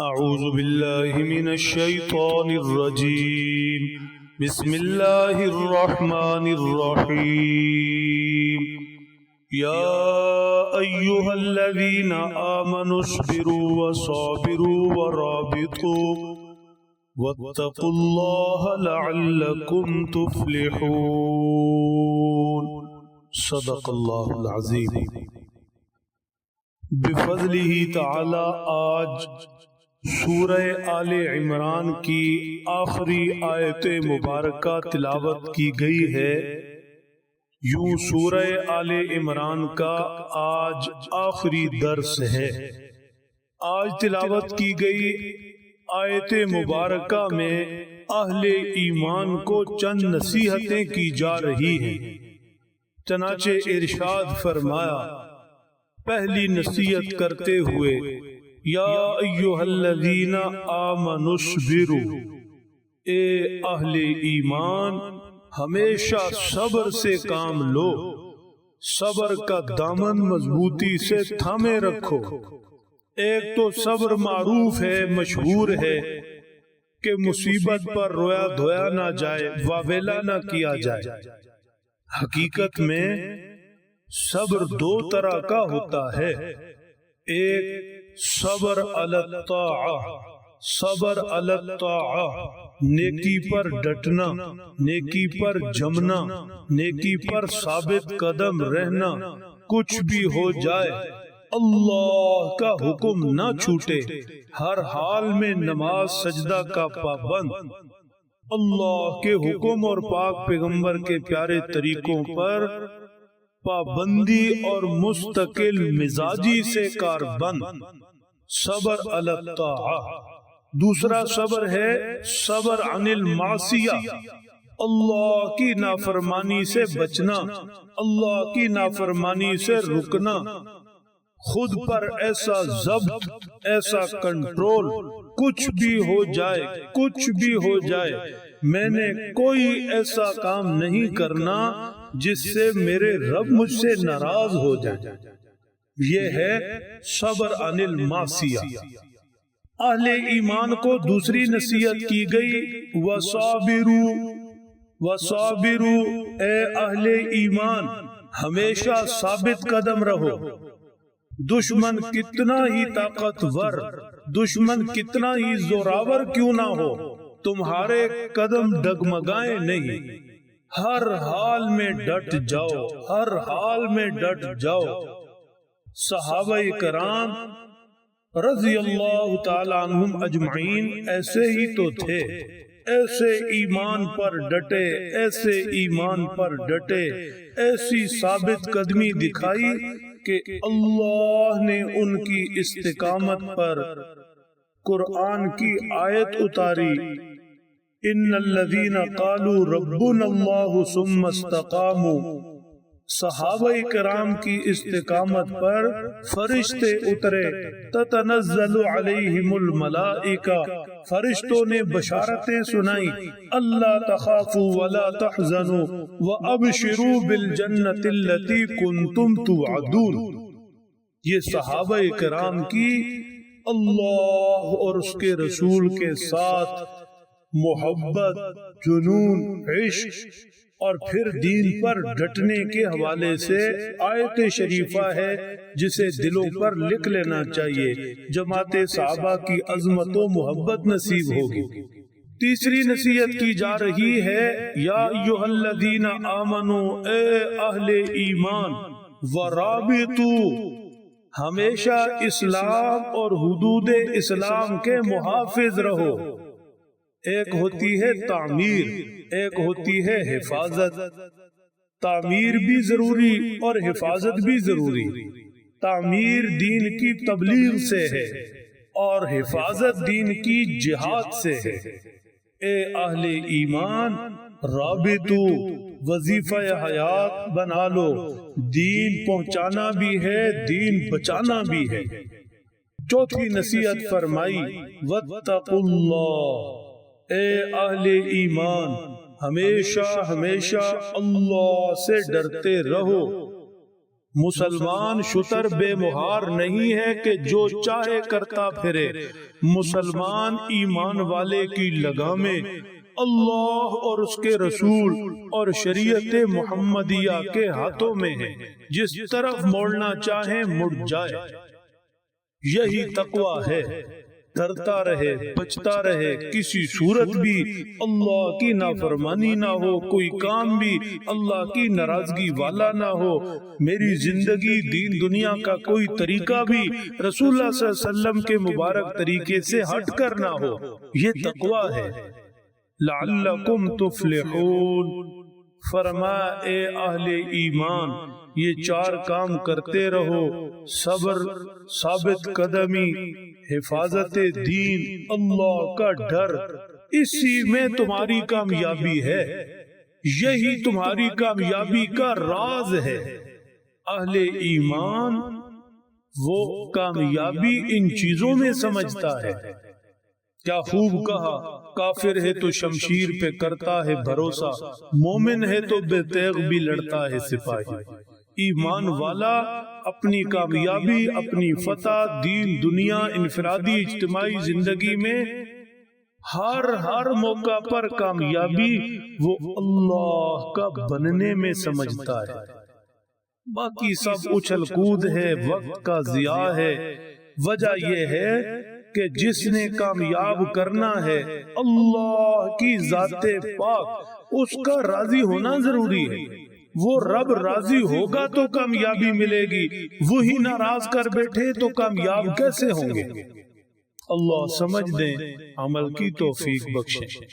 أعوذ بالله من الشيطان الرجيم. بسم الله الرحمن الرحيم. يا أيها الذين آمنوا اصبروا وصابروا ورابطوا. واتقوا الله لعلكم تفلحون. صدق الله العظيم. بفضله تعالی آج سورہ آل عمران کی آخری آیت مبارکہ تلاوت کی گئی ہے۔ یوں سورہ آل عمران کا آج آخری درس ہے۔ آج تلاوت کی گئی آیت مبارکہ میں اہل ایمان کو چند نصیحتیں کی جا رہی ہیں۔ چنانچہ ارشاد فرمایا، پہلی نصیحت کرتے ہوئے یا ایوہ الذین آمنوا اصبروا۔ اے اہل ایمان، ہمیشہ صبر سے کام لو۔ صبر کا دامن مضبوطی سے تھامے رکھو۔ ایک تو صبر معروف ہے، مشہور ہے کہ مصیبت پر رویا دھویا نہ جائے، واویلا نہ کیا جائے۔ حقیقت میں صبر دو طرح کا ہوتا ہے۔ ایک صبر الطاعہ صبر الطاعہ، نیکی پر ڈٹنا، نیکی پر جمنا، نیکی پر ثابت قدم رہنا، کچھ بھی ہو جائے، اللہ کا حکم نہ چھوٹے، ہر حال میں نماز سجدہ کا پابند۔ اللہ کے حکم اور پاک پیغمبر کے پیارے طریقوں پر پابندی اور مستقل مزاجی سے کاربند۔ صبر الطاعہ۔ دوسرا صبر ہے صبر عن المعصیہ اللہ کی نافرمانی سے بچنا۔ اللہ کی نافرمانی سے رکنا۔ خود پر ایسا ضبط ایسا کنٹرول کچھ بھی ہو جائے کچھ بھی ہو جائے میں نے کوئی ایسا کام نہیں کرنا جس سے میرے رب مجھ سے ناراض ہو جائے۔ یہ ہے صبر عن المعصیہ۔ اہل ایمان کو دوسری نصیحت کی گئی وصابرو وصابرو اے اہل ایمان ہمیشہ ثابت قدم رہو۔ دشمن کتنا ہی طاقتور دشمن کتنا ہی زوراور کیوں نہ ہو؟ تمہارے قدم ڈگمگائے نہیں۔ ہر حال میں ڈٹ جاؤ۔ ہر حال میں ڈٹ جاؤ۔ صحابہ کرام رضی اللہ تعالیٰ عنہم اجمعین ایسے ہی تو تھے۔ ایسے ایمان پر ڈٹے ایسے ایمان پر ڈٹے۔ ایسی ثابت قدمی دکھائی۔ کہ اللہ نے ان کی استقامت پر قرآن کی آیت اتاری۔ ان الذین قالوا ربنا اللہ ثم استقاموا۔ صحابہ کرام کی استقامت پر فرشتے اترے۔ تتنزل علیہم الملائکہ۔ فرشتوں نے بشارتیں سنائی۔ اللہ تخافوا ولا تحزنوا وابشروا بالجنت التي كنتم توعدون۔ یہ صحابہ کرام کی اللہ اور اس کے رسول کے ساتھ محبت، جنون، عشق اور پھر دین پر ڈٹنے کے حوالے سے آیت شریفہ ہے جسے دلوں پر لکھ لینا چاہیے، جماعت صحابہ کی عظمت و محبت نصیب ہوگی۔ تیسری نصیحت کی جا رہی ہے، یا ایوہ الذین آمنو، اے اہل ایمان، ورابطو، ہمیشہ اسلام اور حدود اسلام کے محافظ رہو۔ ایک ہوتی ہے تعمیر ایک ہوتی ہے حفاظت۔ تعمیر بھی ضروری اور حفاظت بھی ضروری۔ تعمیر دین کی تبلیغ سے ہے اور حفاظت دین کی جہاد سے ہے۔ اے اہل ایمان رابطو وظیفہ حیات بنا لو۔ دین پہنچانا بھی ہے دین بچانا بھی ہے۔ چوتھی نصیحت فرمائی وَاتَّقُوا اللَّهِ اے اہل ایمان، ہمیشہ ہمیشہ اللہ سے ڈرتے رہو۔ مسلمان شتر بے مہار نہیں ہے کہ جو چاہے کرتا پھرے۔ مسلمان ایمان والے کی لگامیں اللہ اور اس کے رسول اور شریعت محمدیہ کے ہاتھوں میں ہے جس طرف موڑنا چاہے مڑ جائے۔ یہی تقوی ہے۔ ڈرتا رہے بچتا رہے کسی صورت بھی اللہ کی نافرمانی نہ ہو کوئی کام بھی اللہ کی ناراضگی والا نہ ہو۔ میری زندگی دین دنیا کا کوئی طریقہ بھی رسول اللہ صلی اللہ علیہ وسلم کے مبارک طریقے سے ہٹ کر نہ ہو۔ یہ تقوی ہے۔ لعلکم تفلحون۔ فرما اے اہل ایمان یہ چار کام کرتے رہو۔ صبر ثابت قدمی حفاظت دین اللہ کا ڈر، اسی میں تمہاری کامیابی ہے۔ یہی تمہاری کامیابی کا راز ہے۔ اہل ایمان وہ کامیابی ان چیزوں میں سمجھتا ہے۔ کیا خوب کہا، کافر ہے تو شمشیر پہ کرتا ہے بھروسہ، مومن ہے تو بے تیغ بھی لڑتا ہے سپاہی۔ ایمان والا اپنی کامیابی اپنی فتح دین دنیا انفرادی اجتماعی زندگی میں ہر ہر موقع پر کامیابی وہ اللہ کا بننے میں سمجھتا ہے۔ باقی سب اچھل کود ہے وقت کا ضیاع ہے۔ وجہ یہ ہے کہ جس نے کامیاب کرنا ہے اللہ کی ذات پاک اس کا راضی ہونا ضروری ہے۔ وہ رب راضی ہوگا تو کامیابی ملے گی۔ وہی ناراض کر بیٹھے تو کامیاب کیسے ہوں گے؟ اللہ سمجھ دیں، عمل کی توفیق بخشے۔